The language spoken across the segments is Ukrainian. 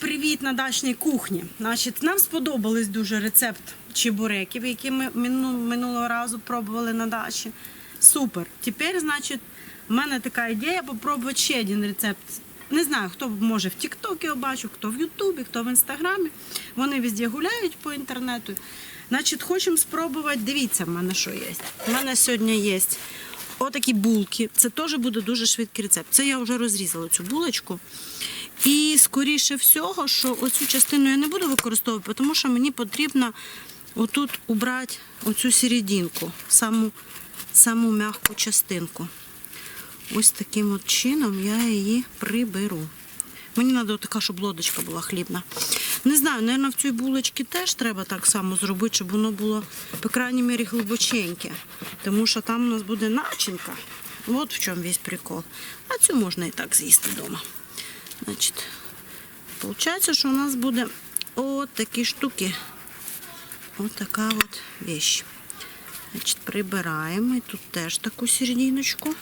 Привіт на дачній кухні. Значить, нам сподобались дуже рецепт чебуреків, які ми мину- минулого разу пробували на дачі. Супер. Тепер, значить, в мене така ідея попробувати ще один рецепт. Не знаю, хто може в Тіктокі бачив, хто в Ютубі, хто в Інстаграмі. Вони везде гуляють по інтернету. Значить, хочемо спробувати. Дивіться, в мене що є. У мене сьогодні є отакі булки. Це теж буде дуже швидкий рецепт. Це я вже розрізала цю булочку. І скоріше всього, що оцю частину я не буду використовувати, тому що мені потрібно отут убрати оцю серединку, саму, саму м'яку частинку. Ось таким от чином я її приберу. Мені треба така, щоб лодочка була хлібна. Не знаю, мабуть, в цій булочці теж треба так само зробити, щоб воно було, по крайній мірі, глибоченьке. Тому що там у нас буде начинка. От в чому весь прикол. А цю можна і так з'їсти вдома. Значить, Получається, що у нас буде от такі штуки. От от вещь. Значить, прибираємо. І тут теж таку серединочку.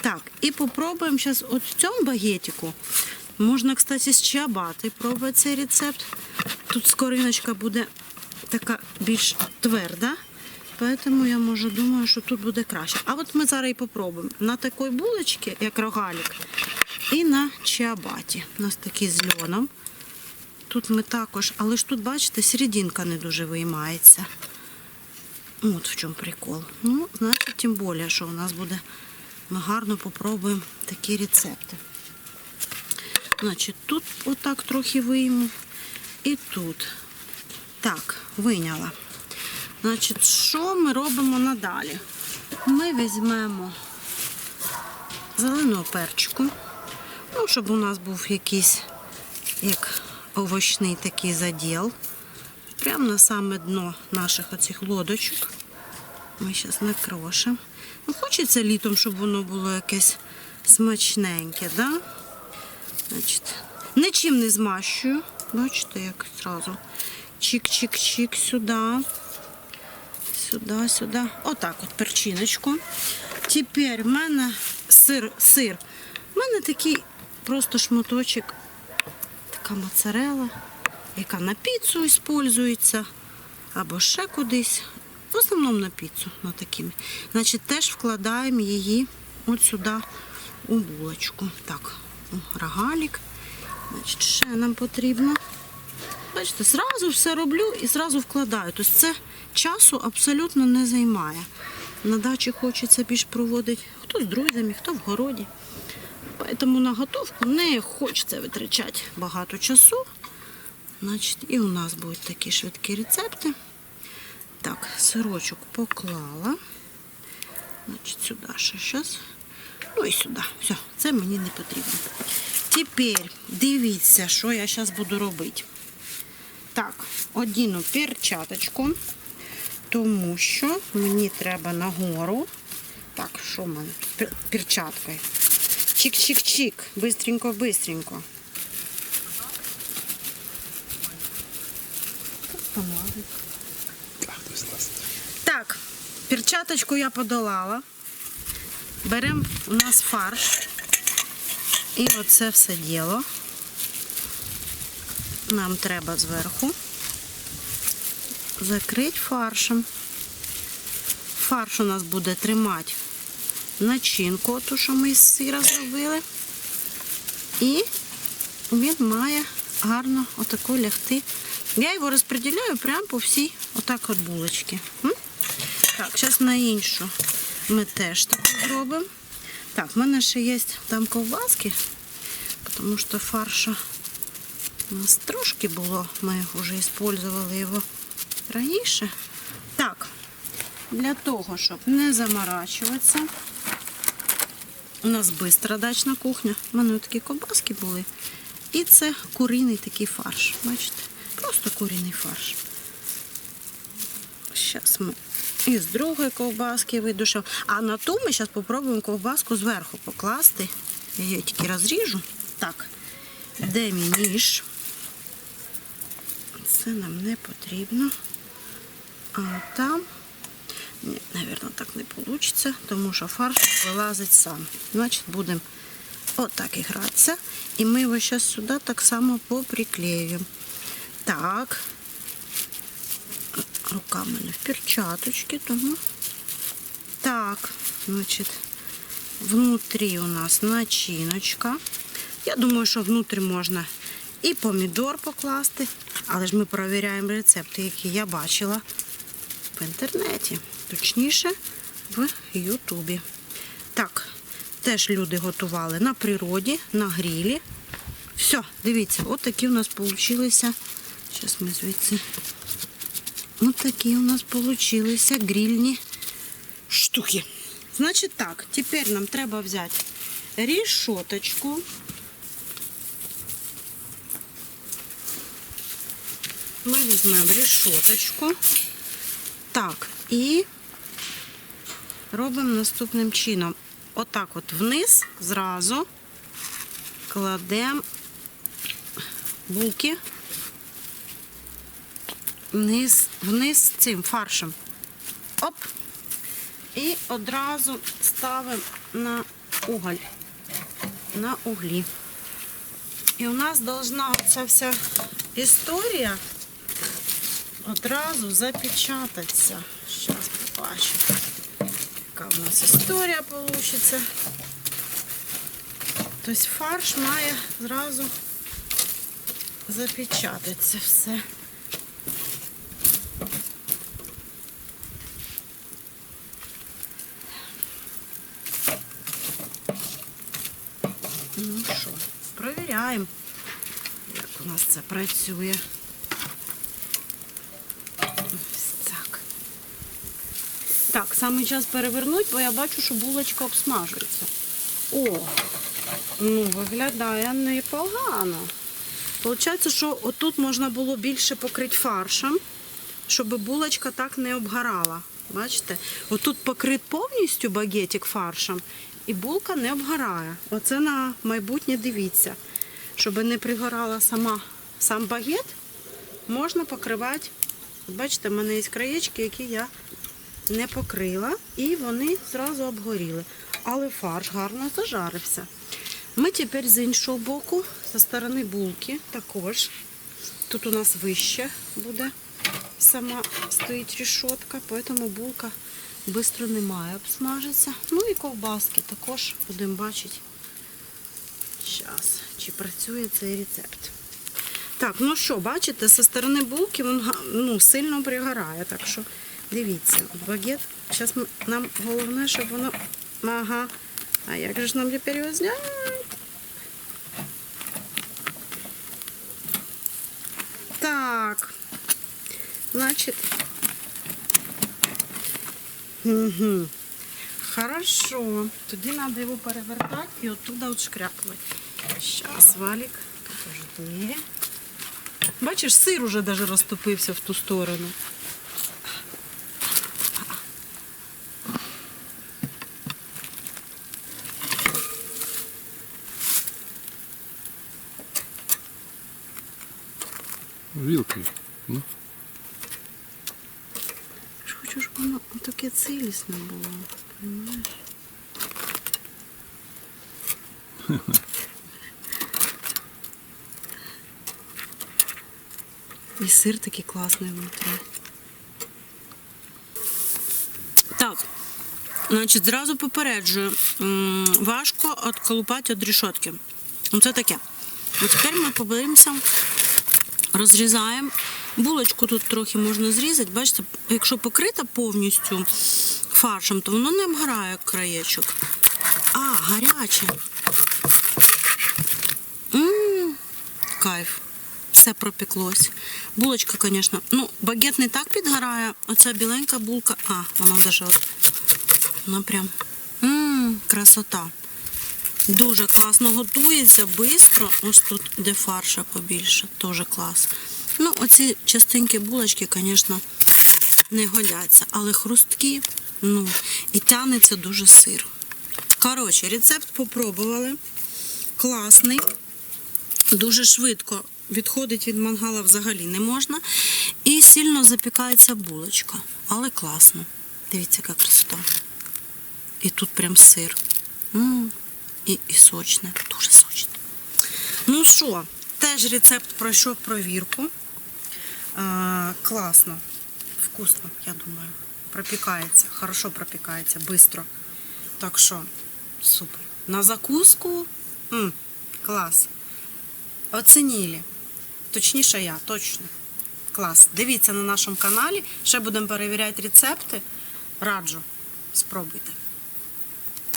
Так, і попробуємо зараз от в цьому багетику. Можна, кстати, з чиабати пробувати цей рецепт. Тут скориночка буде така більш тверда. Поэтому я може думаю, що тут буде краще. А от ми зараз і попробуємо на такій булочці, як рогалік, і на чиабаті. У нас такий з льоном. Тут ми також, але ж тут, бачите, серединка не дуже виймається. От в чому прикол. Ну, значить, тим більше, що у нас буде. Ми гарно попробуємо такі рецепти. Значить, тут отак трохи вийму. І тут. Так, вийняла. Значить, що ми робимо надалі? Ми візьмемо зеленого перчику. Ну, щоб у нас був якийсь як овочний такий заділ. Прямо на саме дно наших оцих лодочок. Ми зараз накрошимо. Ну, хочеться літом, щоб воно було якесь смачненьке, да? Значить, нічим не змащую. Бачите, як зразу. Чик-чик-чик сюди. Сюди, сюди. Отак от перчиночку. Тепер в мене сир. сир. У мене такий просто шматочок, така моцарела, яка на піцу використовується, або ще кудись. В основному на піцу. На такими. Значить, теж вкладаємо її от сюди у булочку. Так, рогалік. Значить, ще нам потрібно. Бачите, зразу все роблю і зразу вкладаю. Тобто це часу абсолютно не займає. На дачі хочеться більш проводити хто з друзями, хто в городі. Тому на готовку не хочеться витрачати багато часу. Значить, і у нас будуть такі швидкі рецепти. Так, сирочок поклала. Значить, сюди ще щось. Ну і сюди. Все, це мені не потрібно. Тепер дивіться, що я зараз буду робити. Так, одіну перчаточку, тому що мені треба нагору. Так, що в мене? Пер- Перчаткою. Чик-чик-чик. Бистренько, бистренько. Так, перчаточку я подолала. Беремо у нас фарш. І оце все діло. Нам треба зверху закрити фаршем. Фарш у нас буде тримати начинку, ту, що ми з сира зробили. І він має гарно отако лягти. Я його розподіляю прямо по всій отак от булочці. Так, зараз на іншу ми теж так зробимо. Так, в мене ще є там ковбаски, тому що фарша у нас трошки було, ми вже використовували його раніше. Так, для того, щоб не заморачуватися, у нас бистра дачна кухня. У мене такі ковбаски були. І це куриний такий фарш. Бачите? Просто куриний фарш. Зараз ми із другої ковбаски видушимо. А на ту ми зараз спробуємо ковбаску зверху покласти. Я її тільки розріжу. Так, де мій ніж? Це нам не потрібно. А там, ні, мабуть, так не вийде, тому що фарш вилазить сам. Значить, будемо от так ігратися. І ми його зараз сюди так само поприклеюємо. Так. Рука в мене в перчаточці, тому. Так, значить, внутрі у нас начиночка. Я думаю, що внутрі можна і помідор покласти, але ж ми перевіряємо рецепти, які я бачила в інтернеті. Точніше, в Ютубі. Так, теж люди готували на природі, на грілі. Все, дивіться, от такі у нас получилися. Зараз ми звідси. От такі у нас получилися грильні штуки. Значить так, тепер нам треба взяти рішоточку. Ми візьмемо рішоточку. Так, і робимо наступним чином. Отак от вниз зразу кладемо булки вниз, вниз цим фаршем. Оп! І одразу ставимо на уголь. На углі. І у нас должна ця вся історія одразу запечататися. Зараз побачимо, у нас історія вийде. Тобто фарш має зразу запечататися все. Ну що, провіряємо, як у нас це працює. Ось так. Так, саме час перевернути, бо я бачу, що булочка обсмажується. О, ну виглядає непогано. Получається, що отут можна було більше покрити фаршем, щоб булочка так не обгорала. Бачите? Отут покрит повністю багетик фаршем, і булка не обгорає. Оце на майбутнє дивіться. Щоб не пригорала сама сам багет, можна покривати. Бачите, в мене є краєчки, які я не покрила, і вони зразу обгоріли. Але фарш гарно зажарився. Ми тепер з іншого боку, зі сторони булки, також. Тут у нас вище буде сама стоїть рішотка, тому булка швидко не має обсмажитися. Ну і ковбаски також будемо бачити. Зараз, чи працює цей рецепт. Так, ну що, бачите, зі сторони булки він ну, сильно пригорає. Так що дивіться, багет. Зараз нам головне, щоб воно. Ага. А як же ж нам тепер його зняти? Так. Значит. Угу. Хорошо. Тоді треба його перевертати і оттуда от шкряпувати. Зараз, Валік, подожди. Бачиш, сир уже даже розтопився в ту сторону. Вилкой. Ну, Хочу, щоб воно таке цілісне було. Понимаєш? І сир такий класний внутрі. Так, значить, зразу попереджую. Важко відколупати від рішотки. Ну, це таке. От тепер ми подивимося розрізаємо. Булочку тут трохи можна зрізати. Бачите, якщо покрита повністю фаршем, то воно не обгорає краєчок. А, гаряче. М, Кайф. Все пропеклось. Булочка, звісно. Ну, багет не так підгорає. Оця біленька булка. А, вона даже от. Вона прям. М, красота. Дуже класно готується, швидко. Ось тут, де фарша побільше, теж клас. Ну, оці частинки булочки, звісно, не годяться, але хрусткі, ну, і тянеться дуже сир. Коротше, рецепт попробували. Класний, дуже швидко. Відходить від мангала взагалі не можна. І сильно запікається булочка. Але класно. Дивіться, яка красота. І тут прям сир. М. і, і сочне, дуже сочне. Ну що, теж рецепт пройшов провірку. А, класно, вкусно, я думаю. Пропікається, хорошо пропікається, швидко. Так що, супер. На закуску м, клас. Оцінили. Точніше я, точно. Клас. Дивіться на нашому каналі. Ще будемо перевіряти рецепти. Раджу. Спробуйте.